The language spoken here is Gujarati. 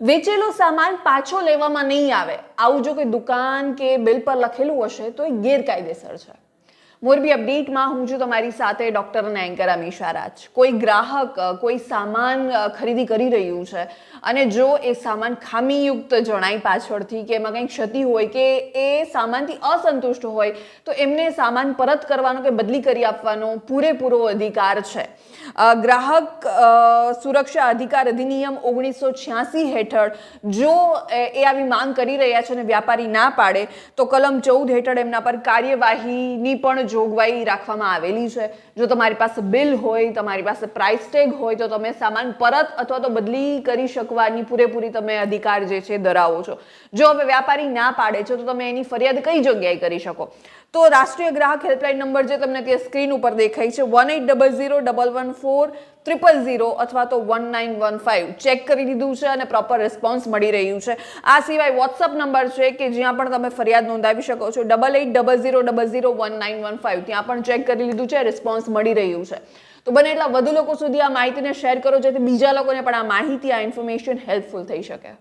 વેચેલો સામાન પાછો લેવામાં નહીં આવે. આવું જો કોઈ દુકાન કે બિલ પર લખેલું હશે, તો એ ગેરકાયદેસર છે. મોરબી અપડેટમાં હું છું તમારી સાથે ડૉક્ટર અને એન્કર અમીશા રાજ કોઈ ગ્રાહક કોઈ સામાન ખરીદી કરી રહ્યું છે અને જો એ સામાન ખામીયુક્ત જણાય પાછળથી કે એમાં કંઈક ક્ષતિ હોય કે એ સામાનથી અસંતુષ્ટ હોય, તો એમને સામાન પરત કરવાનો કે બદલી કરી આપવાનો પૂરેપૂરો અધિકાર છે. ગ્રાહક સુરક્ષા અધિકાર અધિનિયમ ઓગણીસો છ્યાસી હેઠળ જો એ એ આવી માંગ કરી રહ્યા છે અને વ્યાપારી ના પાડે, તો કલમ ચૌદ હેઠળ એમના પર કાર્યવાહીની પણ જોગવાઈ રાખવામાં આવેલી છે. જો તમારી પાસે બિલ હોય, તમારી પાસે પ્રાઇસ ટેગ હોય, તો તમે સામાન પરત અથવા તો બદલી કરી શકવાની પૂરેપૂરી તમે અધિકાર જે છે ધરાવો છો. જો હવે વ્યાપારી ના પાડે છે, તો તમે એની ફરિયાદ કઈ જગ્યાએ કરી શકો? તો રાષ્ટ્રીય ગ્રાહક હેલ્પલાઇન નંબર જે તમને ત્યાં સ્ક્રીન ઉપર દેખાય છે one at double zero double one four triple zero અથવા તો one nine one five check કરી દીધું છે અને પ્રોપર રિસ્પોન્સ મળી રહ્યું છે. આ સિવાય વોટ્સઅપ નંબર છે કે જ્યાં પણ તમે ફરિયાદ નોંધાવી શકો છો double at double zero double zero one nine one five ત્યાં પણ ચેક કરી લીધું છે રિસ્પોન્સ મળી રહ્યું છે. તો બને એટલા વધુ લોકો સુધી આ માહિતીને શેર કરો, જેથી બીજા લોકોને પણ આ માહિતી, આ ઇન્ફોર્મેશન હેલ્પફુલ થઈ શકે.